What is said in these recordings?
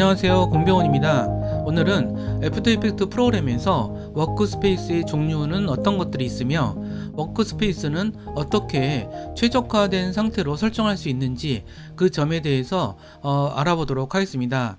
안녕하세요. 공병원입니다. 오늘은 애프터 이펙트 프로그램에서 워크스페이스의 종류는 어떤 것들이 있으며 워크스페이스는 어떻게 최적화된 상태로 설정할 수 있는지 그 점에 대해서 어, 알아보도록 하겠습니다.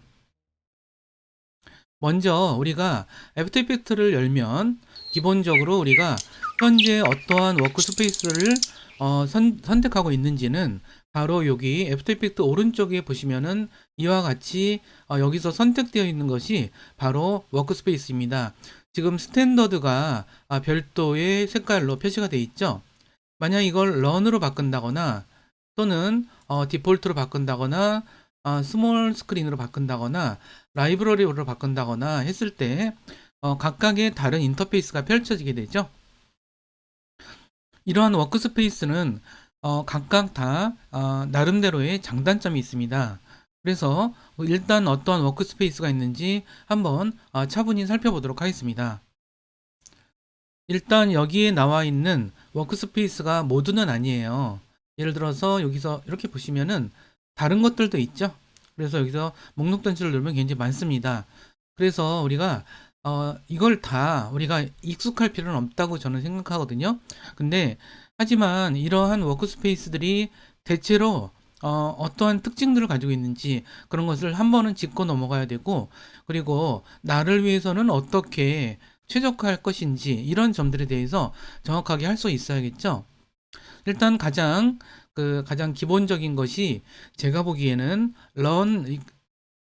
먼저 우리가 애프터 이펙트를 열면 기본적으로 우리가 현재 어떠한 워크스페이스를 어, 선, 선택하고 있는지는 바로 여기 애프터 이펙트 오른쪽에 보시면은 이와 같이 어, 여기서 선택되어 있는 것이 바로 워크스페이스입니다. 지금 스탠더드가 아, 별도의 색깔로 표시가 되어 있죠. 만약 이걸 런으로 바꾼다거나 또는 어, 디폴트로 바꾼다거나 어, 스몰 스크린으로 바꾼다거나 라이브러리로 바꾼다거나 했을 때 어, 각각의 다른 인터페이스가 펼쳐지게 되죠. 이러한 워크스페이스는 어, 각각 다 어, 나름대로의 장단점이 있습니다. 그래서 일단 어떠한 워크스페이스가 있는지 한번 어, 차분히 살펴보도록 하겠습니다. 일단 여기에 나와 있는 워크스페이스가 모두는 아니에요. 예를 들어서 여기서 이렇게 보시면은 다른 것들도 있죠. 그래서 여기서 목록 단추를 누르면 굉장히 많습니다. 그래서 우리가 어, 이걸 다 우리가 익숙할 필요는 없다고 저는 생각하거든요. 근데 하지만 이러한 워크스페이스들이 대체로 어, 어떠한 특징들을 가지고 있는지 그런 것을 한 번은 짚고 넘어가야 되고 그리고 나를 위해서는 어떻게 최적화할 것인지 이런 점들에 대해서 정확하게 할 수 있어야겠죠. 일단 가장 그 가장 기본적인 것이 제가 보기에는 런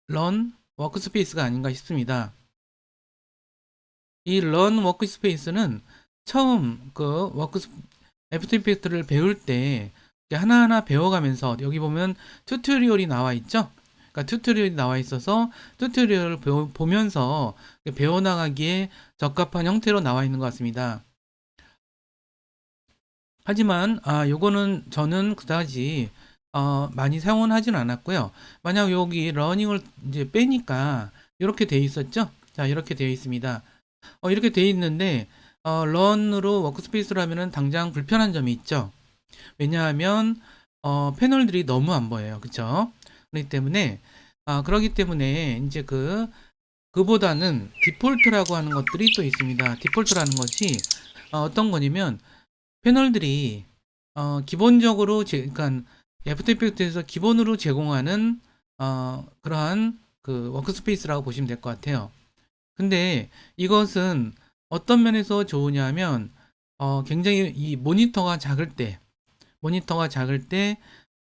런 워크스페이스가 아닌가 싶습니다. 이 런 워크스페이스는 처음 그 워크 애프터 이펙트를 배울 때 하나하나 배워가면서 여기 보면 튜토리얼이 나와 있죠. 그러니까 튜토리얼이 나와 있어서 튜토리얼을 배워, 보면서 배워나가기에 적합한 형태로 나와 있는 것 같습니다. 하지만 아 요거는 저는 그다지 어, 많이 사용은 하진 않았고요. 만약 여기 러닝을 이제 빼니까 이렇게 돼 있었죠. 자 이렇게 되어 있습니다. 어, 이렇게 돼 있는데 어, 런으로 워크스페이스로 하면은 당장 불편한 점이 있죠. 왜냐하면 어, 패널들이 너무 안 보여요. 그쵸? 그렇기 때문에 아, 그러기 때문에 이제 그 그보다는 디폴트라고 하는 것들이 또 있습니다. 디폴트라는 것이 어, 어떤 거냐면 패널들이 어, 기본적으로 제, 그러니까 애프터 이펙트에서 기본으로 제공하는 어, 그러한 그 워크스페이스라고 보시면 될 것 같아요. 근데 이것은 어떤 면에서 좋으냐면 어, 굉장히 이 모니터가 작을 때 모니터가 작을 때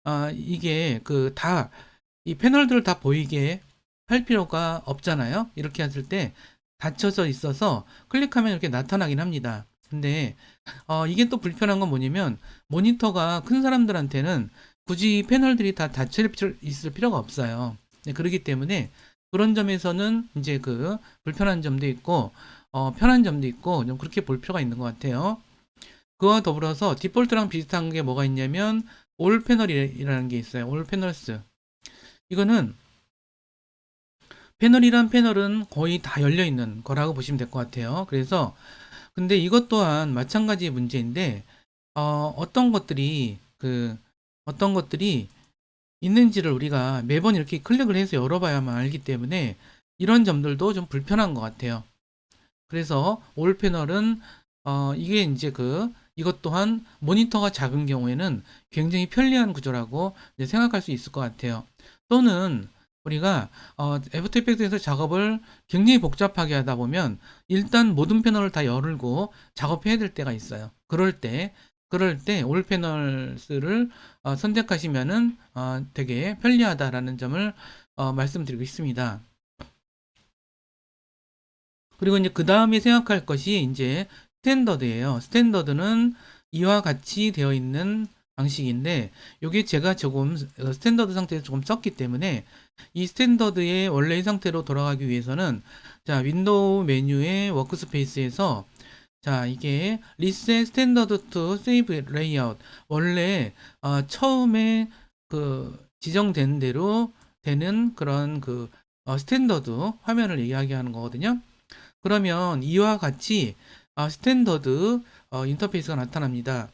어, 이게 그 다 이 패널들을 다 보이게 할 필요가 없잖아요. 이렇게 했을 때 닫혀져 있어서 클릭하면 이렇게 나타나긴 합니다. 근데 어, 이게 또 불편한 건 뭐냐면 모니터가 큰 사람들한테는 굳이 패널들이 다 닫혀 있을 필요가 없어요. 네, 그렇기 때문에 그런 점에서는 이제 그 불편한 점도 있고 어, 편한 점도 있고 좀 그렇게 볼 필요가 있는 것 같아요. 그와 더불어서 디폴트랑 비슷한 게 뭐가 있냐면 올 패널이라는 게 있어요. 올 패널스. 이거는 패널이란 패널은 거의 다 열려 있는 거라고 보시면 될 것 같아요. 그래서 근데 이것 또한 마찬가지의 문제인데 어, 어떤 것들이 그 어떤 것들이 있는지를 우리가 매번 이렇게 클릭을 해서 열어봐야만 알기 때문에 이런 점들도 좀 불편한 것 같아요. 그래서 올 패널은 어, 이게 이제 그 이것 또한 모니터가 작은 경우에는 굉장히 편리한 구조라고 생각할 수 있을 것 같아요. 또는 우리가 어, 애프터 이펙트에서 작업을 굉장히 복잡하게 하다 보면 일단 모든 패널을 다 열고 작업해야 될 때가 있어요. 그럴 때 그럴 때 올 패널스를 어, 선택하시면은 어, 되게 편리하다라는 점을 어, 말씀드리고 있습니다. 그리고 이제 그 다음에 생각할 것이 이제 스탠더드예요. 스탠더드는 이와 같이 되어 있는 방식인데 이게 제가 조금 어, 스탠더드 상태에서 조금 썼기 때문에 이 스탠더드의 원래의 상태로 돌아가기 위해서는 자 윈도우 메뉴의 워크스페이스에서 자 이게 리셋 스탠더드 투 세이브 레이아웃 원래 어, 처음에 그 지정된 대로 되는 그런 그 어, 스탠더드 화면을 이야기하는 거거든요. 그러면 이와 같이 어, 스탠더드 어, 인터페이스가 나타납니다.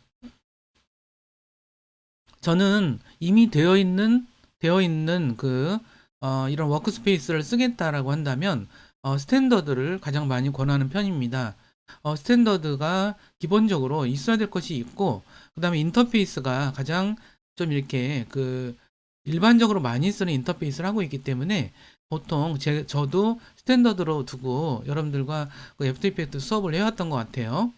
저는 이미 되어 있는 되어 있는 그 어, 이런 워크스페이스를 쓰겠다라고 한다면 어, 스탠더드를 가장 많이 권하는 편입니다. 어, 스탠더드가 기본적으로 있어야 될 것이 있고 그 다음에 인터페이스가 가장 좀 이렇게 그 일반적으로 많이 쓰는 인터페이스를 하고 있기 때문에 보통 제, 저도 스탠더드로 두고 여러분들과 그 애프터 이펙트 수업을 해왔던 것 같아요.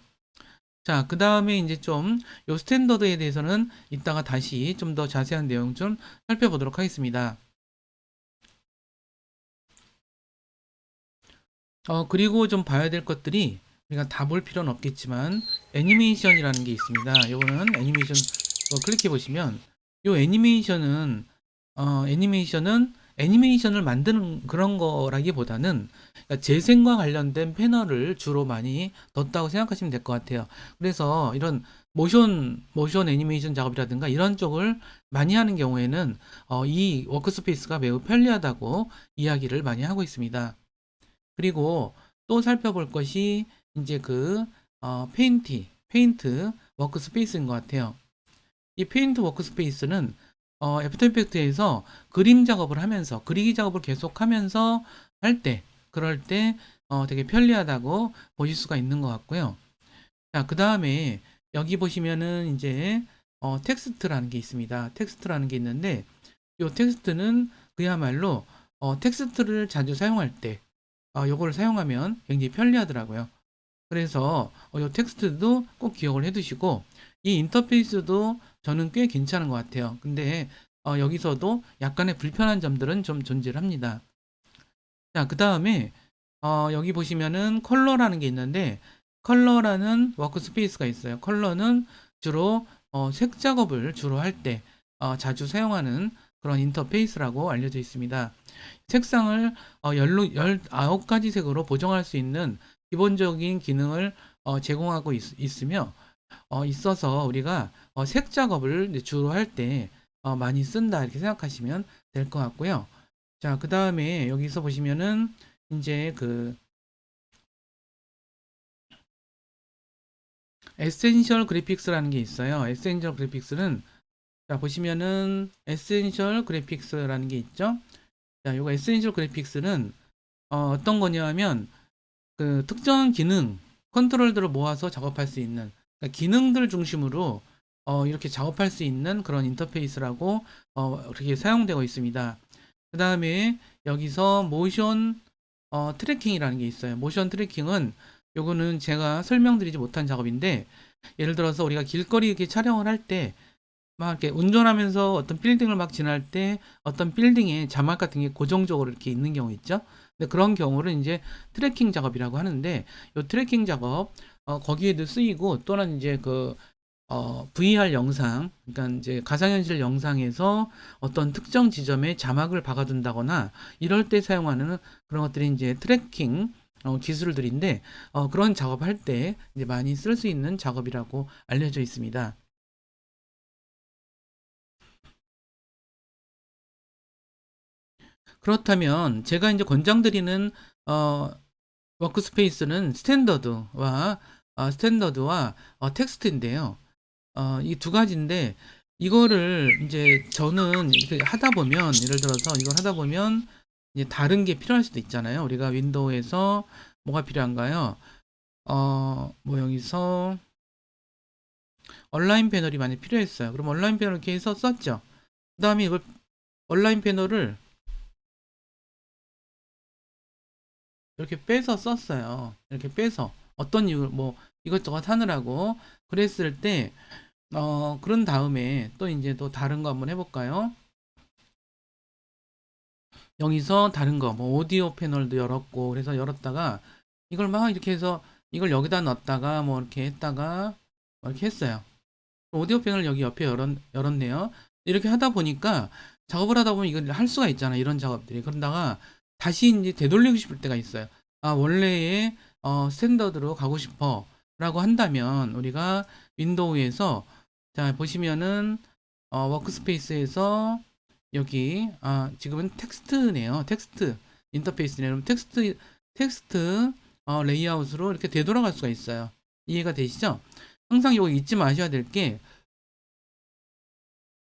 자, 그 다음에 이제 좀 요 스탠더드에 대해서는 이따가 다시 좀 더 자세한 내용 좀 살펴보도록 하겠습니다. 어, 그리고 좀 봐야 될 것들이 우리가 다 볼 필요는 없겠지만 애니메이션이라는 게 있습니다. 요거는 애니메이션 어, 클릭해 보시면 요 애니메이션은 어, 애니메이션은 애니메이션을 만드는 그런 거라기보다는 그러니까 재생과 관련된 패널을 주로 많이 뒀다고 생각하시면 될 것 같아요. 그래서 이런 모션 모션 애니메이션 작업이라든가 이런 쪽을 많이 하는 경우에는 어, 이 워크스페이스가 매우 편리하다고 이야기를 많이 하고 있습니다. 그리고 또 살펴볼 것이 이제 그 어, 페인티 페인트 워크스페이스인 것 같아요. 이 페인트 워크스페이스는 어, 애프터 이펙트에서 그림 작업을 하면서 그리기 작업을 계속하면서 할 때 그럴 때 어, 되게 편리하다고 보실 수가 있는 것 같고요. 자, 그 다음에 여기 보시면은 이제 어, 텍스트라는 게 있습니다. 텍스트라는 게 있는데 이 텍스트는 그야말로 어, 텍스트를 자주 사용할 때 어, 요거를 사용하면 굉장히 편리하더라고요. 그래서 어, 요 텍스트도 꼭 기억을 해 두시고 이 인터페이스도 저는 꽤 괜찮은 것 같아요. 근데 어, 여기서도 약간의 불편한 점들은 좀 존재를 합니다. 자, 그 다음에 어, 여기 보시면은 컬러라는 게 있는데 컬러라는 워크스페이스가 있어요. 컬러는 주로 어, 색 작업을 주로 할때 어, 자주 사용하는 그런 인터페이스라고 알려져 있습니다. 색상을 어, 19가지 색으로 보정할 수 있는 기본적인 기능을 어, 제공하고 있, 으며 어, 있어서 우리가 어, 색 작업을 주로 할때 어, 많이 쓴다 이렇게 생각하시면 될 것 같고요. 자, 그 다음에 여기서 보시면은 이제 그 에센셜 그래픽스라는 게 있어요. 에센셜 그래픽스는 자, 보시면은 에센셜 그래픽스라는 게 있죠. 자, 요거 에센셜 그래픽스는 어, 어떤 거냐면 그 특정 기능 컨트롤들을 모아서 작업할 수 있는 그러니까 기능들 중심으로 어, 이렇게 작업할 수 있는 그런 인터페이스라고 어, 그렇게 사용되고 있습니다. 그 다음에 여기서 모션 어, 트래킹이라는 게 있어요. 모션 트래킹은 요거는 제가 설명드리지 못한 작업인데 예를 들어서 우리가 길거리 이렇게 촬영을 할 때 막 이렇게 운전하면서 어떤 빌딩을 막 지날 때 어떤 빌딩에 자막 같은 게 고정적으로 이렇게 있는 경우 있죠. 근데 그런 경우를 이제 트래킹 작업이라고 하는데 이 트래킹 작업 어, 거기에도 쓰이고 또는 이제 그 어, VR 영상, 그러니까 이제 가상현실 영상에서 어떤 특정 지점에 자막을 박아둔다거나 이럴 때 사용하는 그런 것들이 이제 트래킹 어, 기술들인데 어, 그런 작업할 때 이제 많이 쓸 수 있는 작업이라고 알려져 있습니다. 그렇다면 제가 이제 권장드리는 어, 워크스페이스는 스탠더드와 어, 스탠더드와 어, 텍스트인데요. 어, 이 두 가지인데 이거를 이제 저는 하다 보면 예를 들어서 이걸 하다 보면 이제 다른 게 필요할 수도 있잖아요. 우리가 윈도우에서 뭐가 필요한가요? 어, 뭐 여기서 온라인 패널이 많이 필요했어요. 그럼 온라인 패널 이렇게 해서 썼죠. 그 다음에 이걸 온라인 패널을 이렇게 빼서 썼어요. 이렇게 빼서 어떤 이유 뭐 이것저것 하느라고 그랬을 때 어, 그런 다음에 또 이제 또 다른 거 한번 해볼까요? 여기서 다른 거, 뭐 오디오 패널도 열었고, 그래서 열었다가 이걸 막 이렇게 해서 이걸 여기다 넣었다가 뭐 이렇게 했다가 뭐 이렇게 했어요. 오디오 패널 여기 옆에 열었, 열었네요. 이렇게 하다 보니까 작업을 하다 보면 이걸 할 수가 있잖아. 이런 작업들이. 그러다가 다시 이제 되돌리고 싶을 때가 있어요. 아, 원래의 어, 스탠더드로 가고 싶어. 라고 한다면 우리가 윈도우에서 자 보시면은 어, 워크스페이스에서 여기 아 지금은 텍스트네요 텍스트 인터페이스네요 텍스트 텍스트 어, 레이아웃으로 이렇게 되돌아갈 수가 있어요 이해가 되시죠 항상 이거 잊지 마셔야 될 게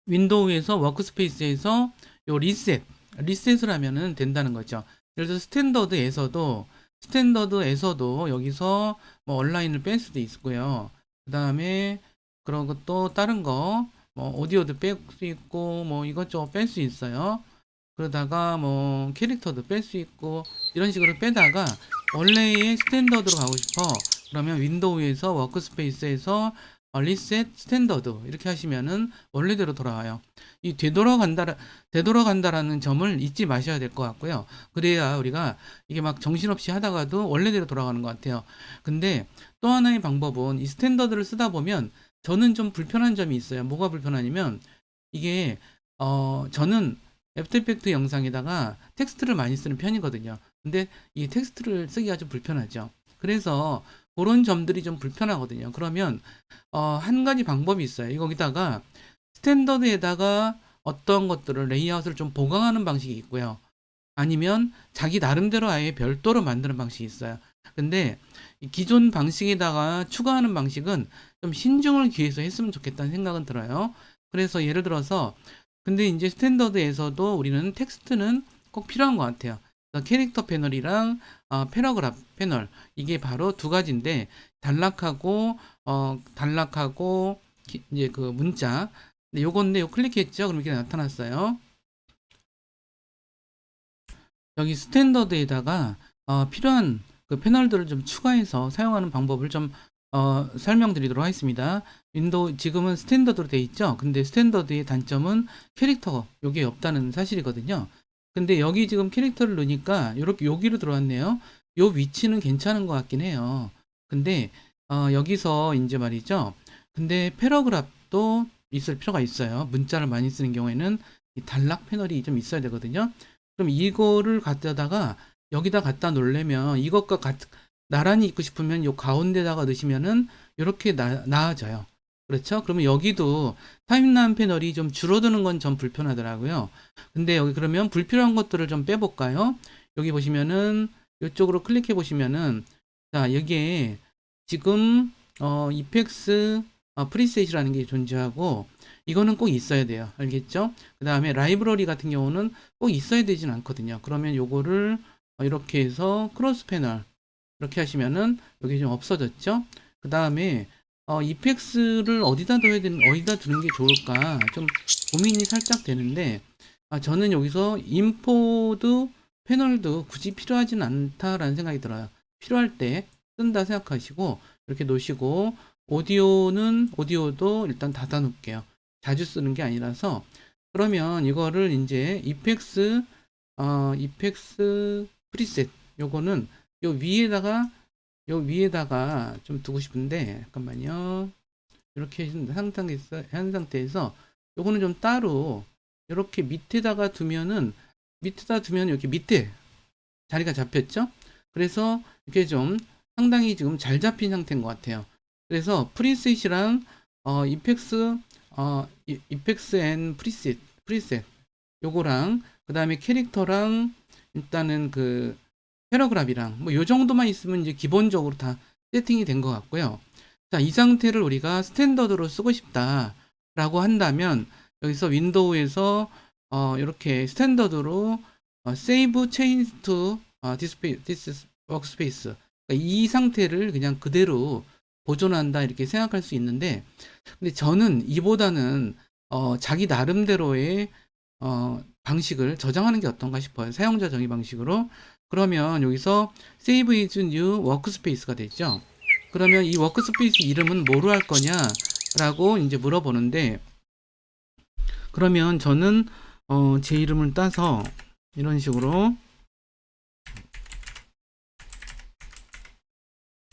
윈도우에서 워크스페이스에서 요 리셋 리셋을 하면은 된다는 거죠. 그래서 스탠더드에서도 스탠더드에서도 여기서 뭐 온라인을 뺄 수도 있고요. 그 다음에 그런 것도 다른 거, 뭐 오디오도 뺄 수 있고, 뭐 이것저것 뺄 수 있어요. 그러다가 뭐 캐릭터도 뺄 수 있고 이런 식으로 빼다가 원래의 스탠더드로 가고 싶어. 그러면 윈도우에서 워크스페이스에서 어, 리셋 스탠더드 이렇게 하시면은 원래대로 돌아와요. 이 되돌아간다 되돌아간다라는 점을 잊지 마셔야 될 것 같고요. 그래야 우리가 이게 막 정신없이 하다가도 원래대로 돌아가는 것 같아요. 근데 또 하나의 방법은 이 스탠더드를 쓰다 보면 저는 좀 불편한 점이 있어요. 뭐가 불편하냐면 이게 어 저는 애프터 이펙트 영상에다가 텍스트를 많이 쓰는 편이거든요. 근데 이 텍스트를 쓰기가 좀 불편하죠. 그래서 그런 점들이 좀 불편하거든요. 그러면 어, 한 가지 방법이 있어요. 여기다가 스탠더드에다가 어떤 것들을 레이아웃을 좀 보강하는 방식이 있고요. 아니면 자기 나름대로 아예 별도로 만드는 방식이 있어요. 근데 이 기존 방식에다가 추가하는 방식은 좀 신중을 기해서 했으면 좋겠다는 생각은 들어요. 그래서 예를 들어서 근데 이제 스탠더드에서도 우리는 텍스트는 꼭 필요한 것 같아요. 그러니까 캐릭터 패널이랑 어, 패러그라프 패널 이게 바로 두 가지인데 단락하고 어, 단락하고 기, 이제 그 문자 근데 요건데 요 클릭했죠? 그럼 이렇게 나타났어요. 여기 스탠더드에다가 어, 필요한 그 패널들을 좀 추가해서 사용하는 방법을 좀 어, 설명드리도록 하겠습니다. 윈도우 지금은 스탠더드로 되어 있죠. 근데 스탠더드의 단점은 캐릭터 여기에 없다는 사실이거든요. 근데 여기 지금 캐릭터를 넣으니까 이렇게 여기로 들어왔네요. 요 위치는 괜찮은 것 같긴 해요. 근데 어, 여기서 이제 말이죠. 근데 패러그랍도 있을 필요가 있어요. 문자를 많이 쓰는 경우에는 이 단락 패널이 좀 있어야 되거든요. 그럼 이거를 갖다다가 여기다 갖다 놓으려면 이것과 같, 나란히 있고 싶으면 요 가운데다가 넣으시면은 이렇게 나, 나아져요. 그렇죠? 그러면 여기도 타임라인 패널이 좀 줄어드는 건 좀 불편하더라고요. 근데 여기 그러면 불필요한 것들을 좀 빼볼까요? 여기 보시면은 이쪽으로 클릭해 보시면은 자 여기에 지금 어 이펙스 어, 프리셋이라는 게 존재하고 이거는 꼭 있어야 돼요. 알겠죠? 그 다음에 라이브러리 같은 경우는 꼭 있어야 되진 않거든요. 그러면 요거를 어, 이렇게 해서 크로스 패널 이렇게 하시면은 여기 좀 없어졌죠? 그 다음에 어, 이펙스를 어디다 둬야 되는, 어디다 두는 게 좋을까? 좀 고민이 살짝 되는데, 아, 저는 여기서 인포도 패널도 굳이 필요하진 않다라는 생각이 들어요. 필요할 때 쓴다 생각하시고, 이렇게 놓으시고, 오디오는, 오디오도 일단 닫아 놓을게요. 자주 쓰는 게 아니라서, 그러면 이거를 이제 이펙스, 어, 이펙스 프리셋, 요거는 요 위에다가 요 위에다가 좀 두고 싶은데 잠깐만요. 이렇게 한 상태에서 한 상태에서 요거는 좀 따로 이렇게 밑에다가 두면은 밑에다 두면 이렇게 밑에 자리가 잡혔죠? 그래서 이게 좀 상당히 지금 잘 잡힌 상태인 것 같아요. 그래서 프리셋이랑 어 이펙스 어 이- 이펙스 앤 프리셋 프리셋 요거랑 그 다음에 캐릭터랑 일단은 그 패러그랍이랑 뭐 이 정도만 있으면 이제 기본적으로 다 세팅이 된 것 같고요. 자, 이 상태를 우리가 스탠더드로 쓰고 싶다라고 한다면 여기서 윈도우에서 어, 이렇게 스탠더드로 어, Save Change to 어, this, this Workspace 그러니까 이 상태를 그냥 그대로 보존한다 이렇게 생각할 수 있는데 근데 저는 이보다는 어, 자기 나름대로의 어, 방식을 저장하는 게 어떤가 싶어요. 사용자 정의 방식으로 그러면 여기서 save is new workspace가 되죠. 그러면 이 워크스페이스 이름은 뭐로 할 거냐 라고 이제 물어보는데 그러면 저는 어, 제 이름을 따서 이런 식으로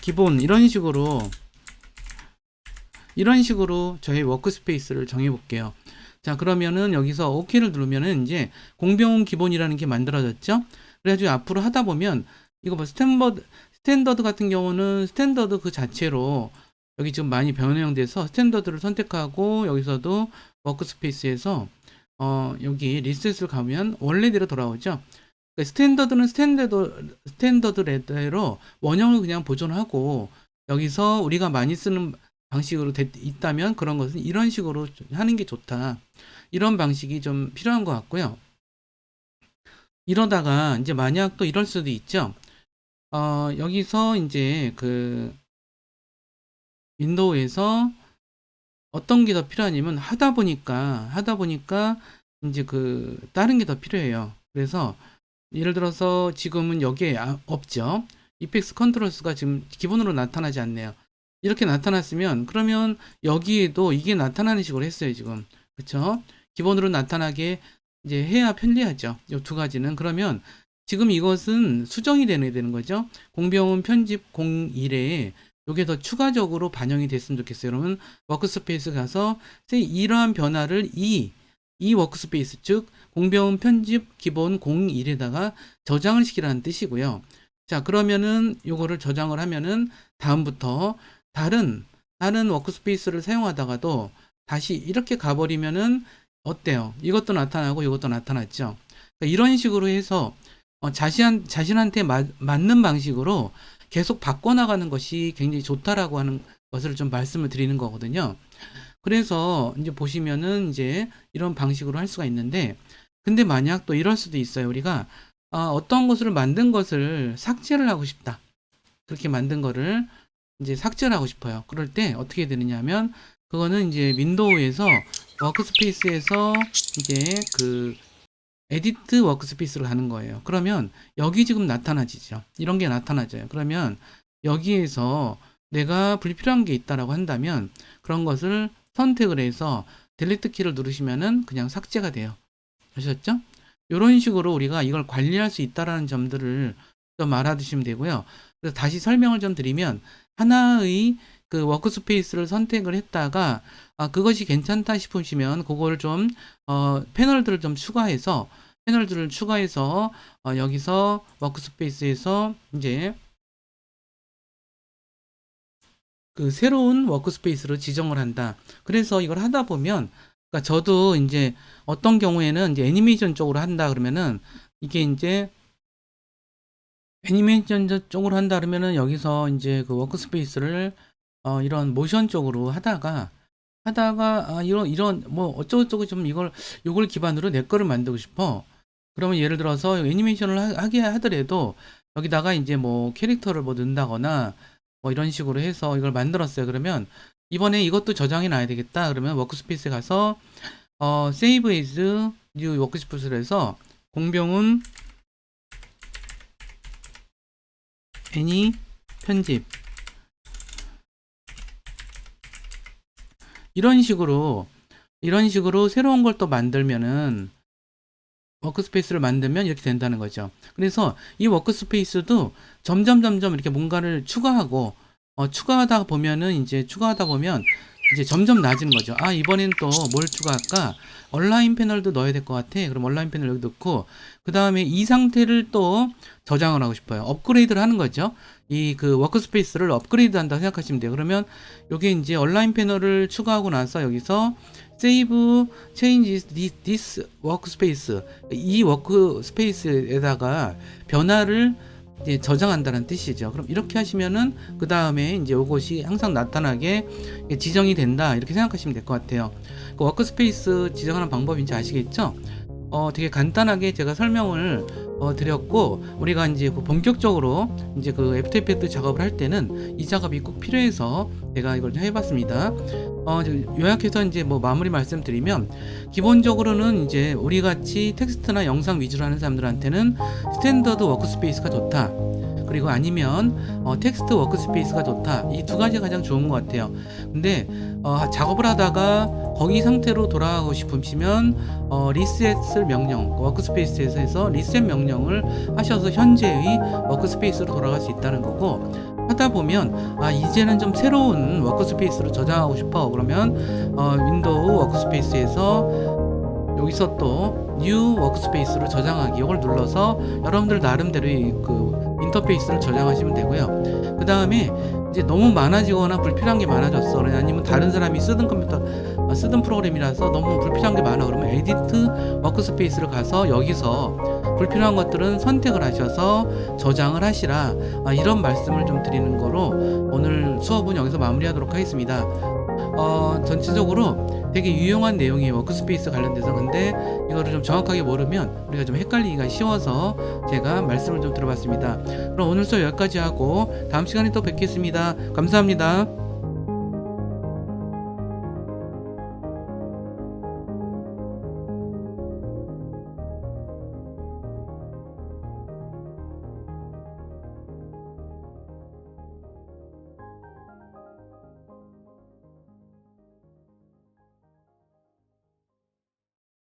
기본 이런 식으로 이런 식으로 저희 워크스페이스를 정해 볼게요. 자, 그러면은 여기서 OK를 누르면은 이제 공병 기본이라는 게 만들어졌죠? 그래가지고 앞으로 하다 보면 이거 뭐 스탠더드, 스탠더드 같은 경우는 스탠더드 그 자체로 여기 지금 많이 변형돼서 스탠더드를 선택하고 여기서도 워크스페이스에서 어, 여기 리셋을 가면 원래대로 돌아오죠. 그러니까 스탠더드는 스탠더드, 스탠더드대로 원형을 그냥 보존하고 여기서 우리가 많이 쓰는 방식으로 됐- 있다면 그런 것은 이런 식으로 하는 게 좋다. 이런 방식이 좀 필요한 것 같고요. 이러다가 이제 만약 또 이럴 수도 있죠. 어, 여기서 이제 그 윈도우에서 어떤 게 더 필요하냐면 하다 보니까 하다 보니까 이제 그 다른 게 더 필요해요. 그래서 예를 들어서 지금은 여기에 아- 없죠. 이펙스 컨트롤스가 지금 기본으로 나타나지 않네요. 이렇게 나타났으면 그러면 여기에도 이게 나타나는 식으로 했어요, 지금. 그쵸? 기본으로 나타나게 이제 해야 편리하죠. 이 두 가지는. 그러면 지금 이것은 수정이 되는 되는 거죠. 공병원 편집 01에 요게 더 추가적으로 반영이 됐으면 좋겠어요. 여러분 워크스페이스 가서 세- 이러한 변화를 이, 이 워크스페이스 즉 공병원 편집 기본 01에다가 저장을 시키라는 뜻이고요. 자 그러면은 요거를 저장을 하면은 다음부터 다른 다른 워크스페이스를 사용하다가도 다시 이렇게 가버리면은 어때요? 이것도 나타나고 이것도 나타났죠. 그러니까 이런 식으로 해서 어, 자신 자신한테 마- 맞는 방식으로 계속 바꿔나가는 것이 굉장히 좋다라고 하는 것을 좀 말씀을 드리는 거거든요. 그래서 이제 보시면은 이제 이런 방식으로 할 수가 있는데, 근데 만약 또 이럴 수도 있어요. 우리가 아, 어떤 것을 만든 것을 삭제를 하고 싶다. 그렇게 만든 거를 이제 삭제를 하고 싶어요. 그럴 때 어떻게 되느냐 하면 그거는 이제 윈도우에서 워크스페이스에서 이제 그 에디트 워크스페이스로 가는 거예요. 그러면 여기 지금 나타나지죠. 이런 게 나타나져요. 그러면 여기에서 내가 불필요한 게 있다라고 한다면 그런 것을 선택을 해서 델리트 키를 누르시면은 그냥 삭제가 돼요. 아셨죠? 이런 식으로 우리가 이걸 관리할 수 있다라는 점들을 좀 알아두시면 되고요. 그래서 다시 설명을 좀 드리면 하나의 그 워크스페이스를 선택을 했다가 아, 그것이 괜찮다 싶으시면 그걸 좀 어, 패널들을 좀 추가해서 패널들을 추가해서 어, 여기서 워크스페이스에서 이제 그 새로운 워크스페이스로 지정을 한다. 그래서 이걸 하다 보면 그러니까 저도 이제 어떤 경우에는 이제 애니메이션 쪽으로 한다 그러면은 이게 이제 애니메이션 쪽으로 한다 그러면은 여기서 이제 그 워크스페이스를 어 이런 모션 쪽으로 하다가 하다가 아 이런 이런 뭐 어쩌고저쩌고 좀 이걸 요걸 기반으로 내 거를 만들고 싶어. 그러면 예를 들어서 애니메이션을 하, 게 하더라도 여기다가 이제 뭐 캐릭터를 뭐 넣는다거나 뭐 이런 식으로 해서 이걸 만들었어요. 그러면 이번에 이것도 저장해 놔야 되겠다. 그러면 워크스페이스에 가서 어 save as new 워크스페이스를 해서 공병은 애니 편집 이런 식으로 이런 식으로 새로운 걸 또 만들면은 워크스페이스를 만들면 이렇게 된다는 거죠. 그래서 이 워크스페이스도 점점 점점 이렇게 뭔가를 추가하고 어, 추가하다 보면은 이제 추가하다 보면 이제 점점 낮은 거죠. 아 이번엔 또 뭘 추가할까? 온라인 패널도 넣어야 될 것 같아. 그럼 온라인 패널 여기 넣고 그 다음에 이 상태를 또 저장을 하고 싶어요. 업그레이드를 하는 거죠. 이 그 워크스페이스를 업그레이드 한다 고 생각하시면 돼요. 그러면 여기 이제 온라인 패널을 추가하고 나서 여기서 save changes this, this workspace 이 워크스페이스에다가 변화를 이제 저장한다는 뜻이죠. 그럼 이렇게 하시면은 그 다음에 이제 이것이 항상 나타나게 지정이 된다 이렇게 생각하시면 될 것 같아요. 그 워크스페이스 지정하는 방법인지 아시겠죠? 어, 되게 간단하게 제가 설명을 어, 드렸고 우리가 이제 그 본격적으로 이제 그 애프터 이펙트 작업을 할 때는 이 작업이 꼭 필요해서 제가 이걸 좀 해봤습니다. 어, 저 요약해서 이제 뭐 마무리 말씀드리면 기본적으로는 이제 우리 같이 텍스트나 영상 위주로 하는 사람들한테는 스탠더드 워크스페이스가 좋다. 그리고 아니면 어, 텍스트 워크스페이스가 좋다. 이 두 가지가 가장 좋은 것 같아요. 근데 어, 작업을 하다가 거기 상태로 돌아가고 싶으시면 어, 리셋을 명령 워크스페이스에서 해서 리셋 명령을 하셔서 현재의 워크스페이스로 돌아갈 수 있다는 거고 하다 보면 아 이제는 좀 새로운 워크스페이스로 저장하고 싶어 그러면 어, 윈도우 워크스페이스에서 여기서 또뉴 워크스페이스로 저장하기 이걸 눌러서 여러분들 나름대로의 그 인터페이스를 저장하시면 되고요. 그 다음에 이제 너무 많아지거나 불필요한 게 많아졌어. 아니면 다른 사람이 쓰던 컴퓨터 아, 쓰던 프로그램이라서 너무 불필요한 게 많아. 그러면 에디트 워크스페이스를 가서 여기서 불필요한 것들은 선택을 하셔서 저장을 하시라. 아, 이런 말씀을 좀 드리는 거로 오늘 수업은 여기서 마무리하도록 하겠습니다. 어, 전체적으로 되게 유용한 내용이에요. 워크스페이스 관련돼서. 근데 이거를 좀 정확하게 모르면 우리가 좀 헷갈리기가 쉬워서 제가 말씀을 좀 들어봤습니다. 그럼 오늘 수업 여기까지 하고 다음 시간에 또 뵙겠습니다. 감사합니다.